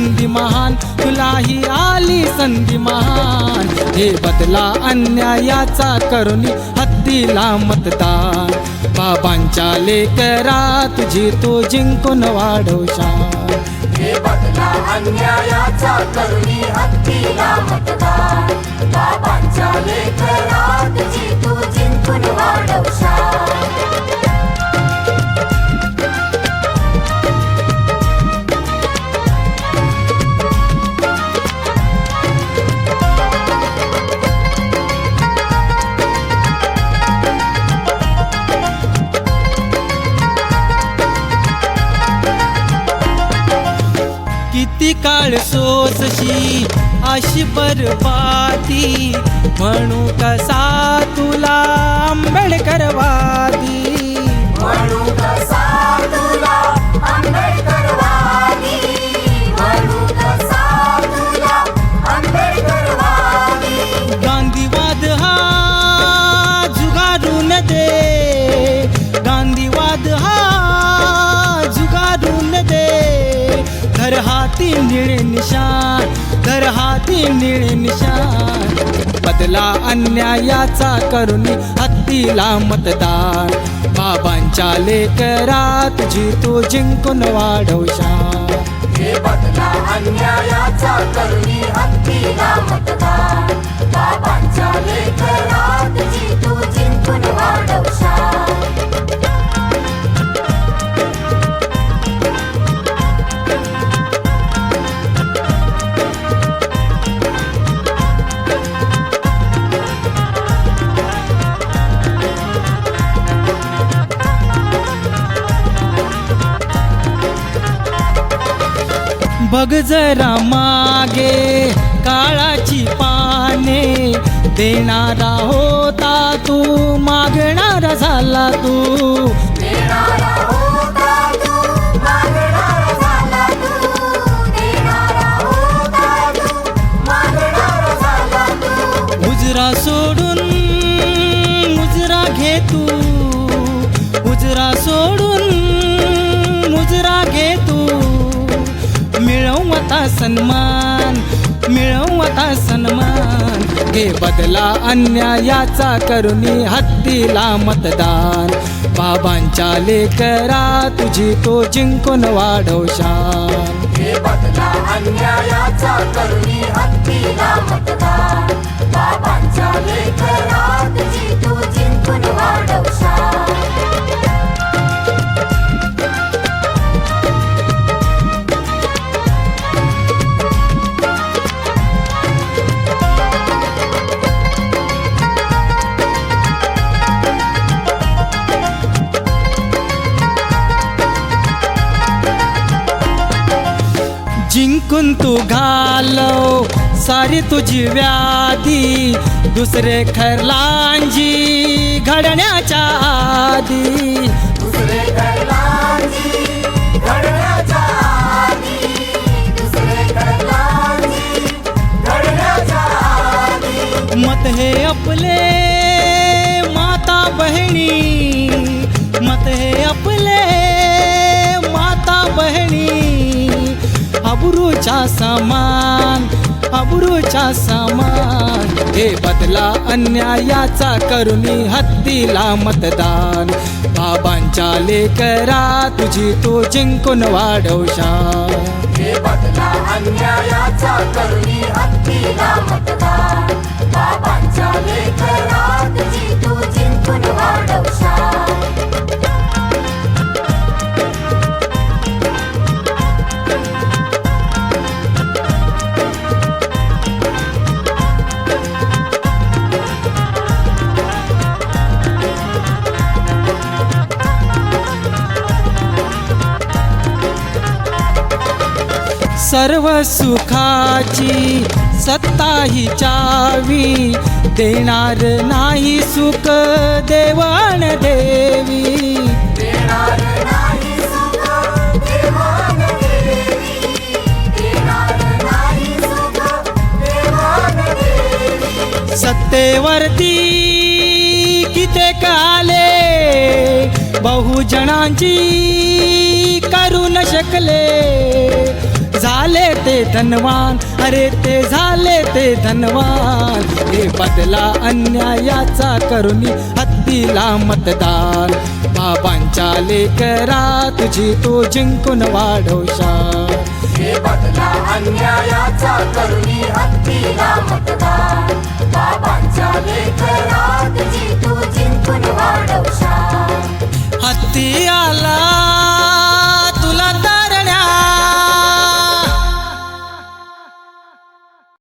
संधी महान तुलाही आली संधी महान. हे बदला अन्यायाचा करुणी हत्तीला मतदान. बाबांच्या लेकरा तुझी तो जिंकून वाढवशान हे बदला अन्यायाचा करुणी हत्तीला मतदान. बाबांच्या लेकरा तुझी काळ सोसशी अशी बरबादी म्हणू कसा तुला आंबेडकर धर हाती निळे निशान धर हाती निळे निशान बदला अन्यायाचा करुणी हत्तीला मतदान. बाबांच्या लेकरात जितो जिंकून वाढवशा हे बदला अन्यायाचा करुणी हत्तीला मतदान. बघ जरा मागे काळाची पाने. देणारा होता तू मागणारा झाला तू. मुजरा सोडून मुजरा घे तू. मुजरा सोडून आता सन्मान मिळवू आता सन्मान. घे बदला अन्यायाचा करुणी हत्तीला मतदान. बाबांच्या लेकरा तुझी तो जिंकून वाढवशान हे बदला अन्यायाचा करुणी हत्तीला मतदान. बाबांच्या लेकरा तुझी तो जिंकून वाढवशाल सारी तुझी व्याधी दुसरे खरलांजी घडण्याच्या आधी. दुसरे करलांजी घडण्याच्या आधी. दुसरे करलांजी घडण्याच्या आधी. मत हे आपले अबरूच्या समान अबरूच्या समान. हे बदला अन्यायाचा करुणी हत्तीला मतदान. बाबांच्या लेकरा तुझी तो जिंकून वाढवशा हे बदला अन्यायाचा करुणी हत्तीला मतदान. सर्व सुखाची सत्ता ही चावी देणार नाही सुख देवाण देवी. देणार नाही सुख देवान देवी. देणार नाही सुख देवान देवी. सत्तेवरती किते काले? बहुजनांची करू न शकले. धनवान. अरे ते झाले ते धनवान. हे बदला अन्यायाचा करुणी हत्तीला मतदान. बाबांच्या लेकरा तुझी तो जिंकून वाढवशा हे बदला अन्यायाचा करुणी हत्तीला मतदान. बाबांच्या लेकरा तुझी